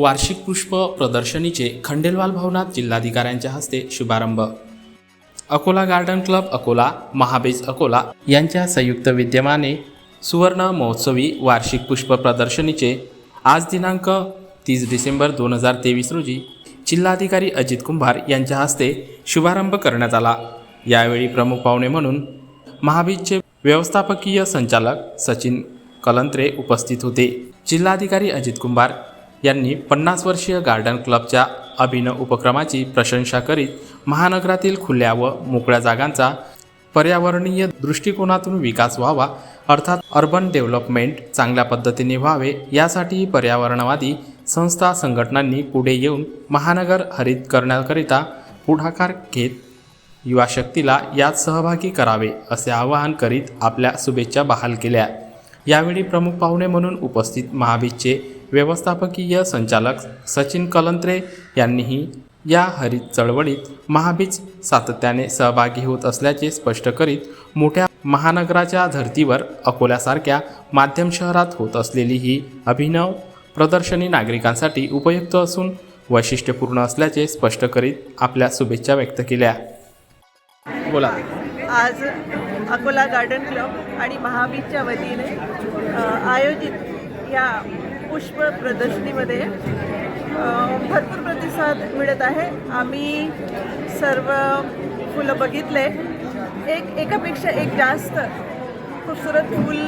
वार्षिक पुष्प प्रदर्शनीचे खंडेलवाल भवनात जिल्हाधिकाऱ्यांच्या हस्ते शुभारंभ. अकोला गार्डन क्लब अकोला महाबीज अकोला यांच्या संयुक्त विद्यमाने सुवर्ण महोत्सवी वार्षिक पुष्प प्रदर्शनीचे आज दिनांक तीस डिसेंबर दोन हजार तेवीस रोजी जिल्हाधिकारी अजित कुंभार यांच्या हस्ते शुभारंभ करण्यात आला. यावेळी प्रमुख पाहुणे म्हणून महाबीजचे व्यवस्थापकीय संचालक सचिन कलंत्रे उपस्थित होते. जिल्हाधिकारी अजित कुंभार यांनी पन्नास वर्षीय गार्डन क्लबच्या अभिनव उपक्रमाची प्रशंसा करीत महानगरातील खुल्या व मोकळ्या जागांचा पर्यावरणीय दृष्टिकोनातून विकास व्हावा अर्थात अर्बन डेव्हलपमेंट चांगल्या पद्धतीने व्हावे यासाठी पर्यावरणवादी संस्था संघटनांनी पुढे येऊन महानगर हरित करण्याकरिता पुढाकार घेत युवा शक्तीला यात सहभागी करावे असे आवाहन करीत आपल्या शुभेच्छा बहाल केल्या. यावेळी प्रमुख पाहुणे म्हणून उपस्थित महाबीजचे व्यवस्थापकीय संचालक सचिन कलंत्रे यांनीही या हरित चळवळीत महाबीज सातत्याने सहभागी होत असल्याचे स्पष्ट करीत मोठ्या महानगराच्या धर्तीवर अकोल्यासारख्या माध्यम शहरात होत असलेली ही अभिनव प्रदर्शनी नागरिकांसाठी उपयुक्त असून वैशिष्ट्यपूर्ण असल्याचे स्पष्ट करीत आपल्या शुभेच्छा व्यक्त केल्या. बोला. आज अकोला गार्डन क्लब आणि महाबीजच्या वतीने आयोजित या पुष्प प्रदर्शनीमध्ये भरपूर प्रतिसाद मिळत आहे. आम्ही सर्व फुलं बघितले. एक एकापेक्षा एक जास्त खूपसूरत फूल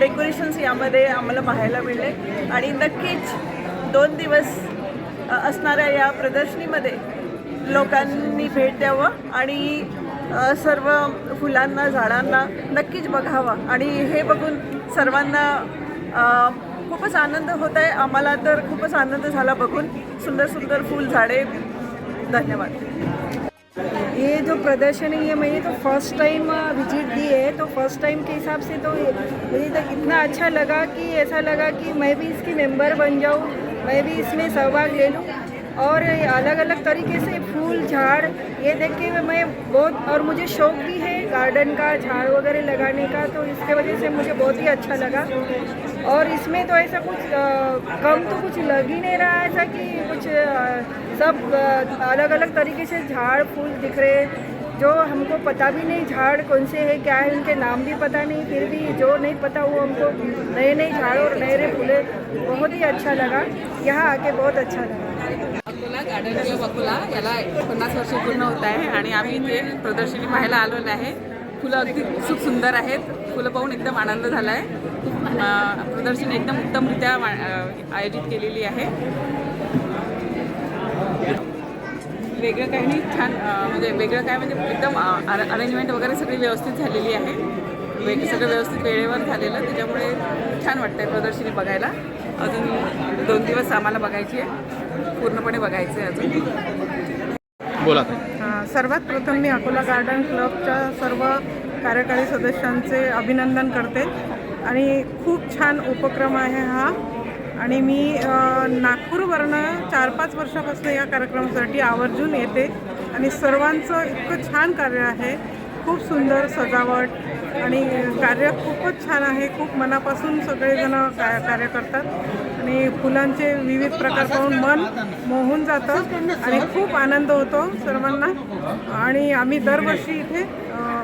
डेकोरेशन्स यामध्ये आम्हाला पाहायला मिळले. आणि नक्कीच दोन दिवस असणाऱ्या या प्रदर्शनीमध्ये लोकांनी भेट द्यावं आणि सर्व फुलांना झाडांना नक्कीच बघावं. आणि हे बघून सर्वांना खूपच आनंद होत आम्हाला तर खूपच आनंद झाला सुंदर सुंदर फूल झाडे. धन्यवाद. ये जो प्रदर्शनी है मैंने तो फ़र्स्ट टाइम विज़िट दी है. तो फ़र्स्ट टाइम के हिसाब से तो मुझे तो इतना अच्छा लगा कि, ऐसा लगा कि मैं भी इसकी मेंबर बन जाऊँ. मैं भी इसमें सहभाग ले लूँ. और अलग अलग तरीके से फूल, झाड़, ये देख के मैं बहुत, और मुझे शौक भी है गार्डन का, झाड़ वगैरह लगाने का. तो इसके वजह से मुझे बहुत ही अच्छा लगा. और इसमें तो ऐसा कुछ कम तो कुछ लग ही नहीं रहा ऐसा कि कुछ सब अलग अलग तरीके से झाड़ फूल दिख रहे हैं। जो हमको पता भी नहीं झाड़ कौन से है क्या है उनके नाम भी पता नहीं फिर भी जो नहीं पता वो हमको नए नए झाड़ और नए नए फूले बहुत ही अच्छा लगा। यहाँ आके बहुत अच्छा लगा। अकोला गार्डन ऑफ अकोला याला पन्नास वर्ष पूर्ण होत आहे आणि आम्ही इथे प्रदर्शनी पाहायला आलेलो आहे. फुलं अगदी खूप सुंदर आहेत. फुलं पाहून एकदम आनंद झाला आहे प्रदर्शन प्रदर्शनी एकदम उत्तमरित्या मा- आयोजित केलेली आहे. वेगळं काही नाही छान म्हणजे वेगळं काय म्हणजे एकदम अरेंजमेंट वगैरे सगळी व्यवस्थित झालेली आहे. वेग सगळं व्यवस्थित वेळेवर झालेलं त्याच्यामुळे छान वाटतंय प्रदर्शनी बघायला. अजून दोन दिवस आम्हाला बघायची आहे. पूर्णपणे बघायचं आहे अजून. बोला सर्वात प्रथम मी अकोला गार्डन क्लबच्या सर्व कार्यकारी सदस्यांचे अभिनंदन करते. आणि खूप छान उपक्रम आहे हा. आणि मी नागपूरवरनं चार पाच वर्षापासून या कार्यक्रमासाठी आवर्जून येते. आणि सर्वांचं इतकं छान कार्य आहे. खूप सुंदर सजावट आणि कार्य खूपच छान आहे. खूप मनापासून सगळेजण का कार्य करतात. आणि फुलांचे विविध प्रकार पाहून मन मोहून जातं आणि खूप आनंद होतो सर्वांना. आणि आम्ही दरवर्षी इथे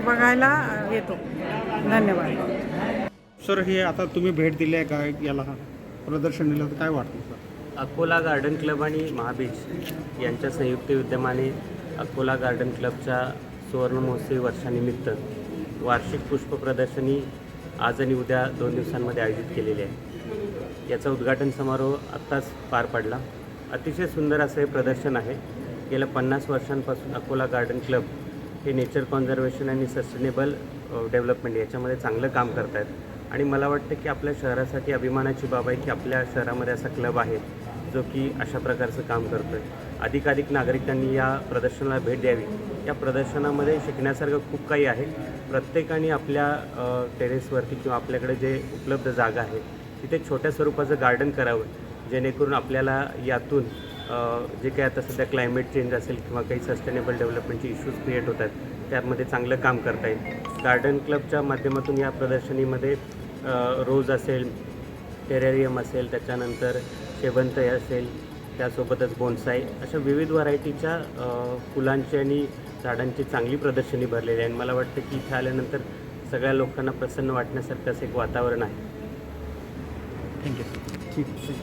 बघायला येतो. धन्यवाद. सर हे आता तुम्ही भेट दिली आहे का याला प्रदर्शनीला? तर काय वाटतं सर? अकोला गार्डन क्लब आणि महाबीज यांच्या संयुक्त विद्यमाने अकोला गार्डन क्लबच्या सुवर्ण महोत्सवी वर्षानिमित्त वार्षिक पुष्प प्रदर्शनी आज आणि उद्या दोन दिवसांमध्ये आयोजित केलेली आहे. याचा उद्घाटन समारोह आत्ताच पार पडला. अतिशय सुंदर असं हे प्रदर्शन आहे. गेल्या पन्नास वर्षांपासून अकोला गार्डन क्लब हे नेचर कॉन्झर्वेशन आणि सस्टेनेबल डेव्हलपमेंट याच्यामध्ये चांगलं काम करत आहेत आणि मला वाटतं की आपल्या शहरासाठी अभिमानाची बाब आहे की आपल्या शहरामध्ये असा क्लब आहे जो की अशा प्रकारचं काम करतो आहे अधिकाधिक नागरिकांनी या प्रदर्शनाला भेट द्यावी. या प्रदर्शनामध्ये शिकण्यासारखं खूप काही आहे. प्रत्येकाने आपल्या टेरेसवरती किंवा आपल्याकडे जे उपलब्ध जागा आहे तिथे छोट्या स्वरूपाचं गार्डन करावं जेणेकरून आपल्याला यातून जे काही आता सध्या क्लायमेट चेंज असेल किंवा काही सस्टेनेबल डेव्हलपमेंटचे इश्यूज क्रिएट होत आहेत त्यामध्ये चांगलं काम करता येईल. गार्डन क्लबच्या माध्यमातून या प्रदर्शनीमध्ये रोज असेल टेरेरियम असेल त्याच्यानंतर शेवंतय असेल त्यासोबतच बोनसाई अशा विविध व्हरायटीच्या फुलांची आणि झाडांची चांगली प्रदर्शनी भरलेली आहे. आणि मला वाटतं की इथे आल्यानंतर सगळ्या लोकांना प्रसन्न वाटण्यासारखं असं एक वातावरण आहे. think it keeps.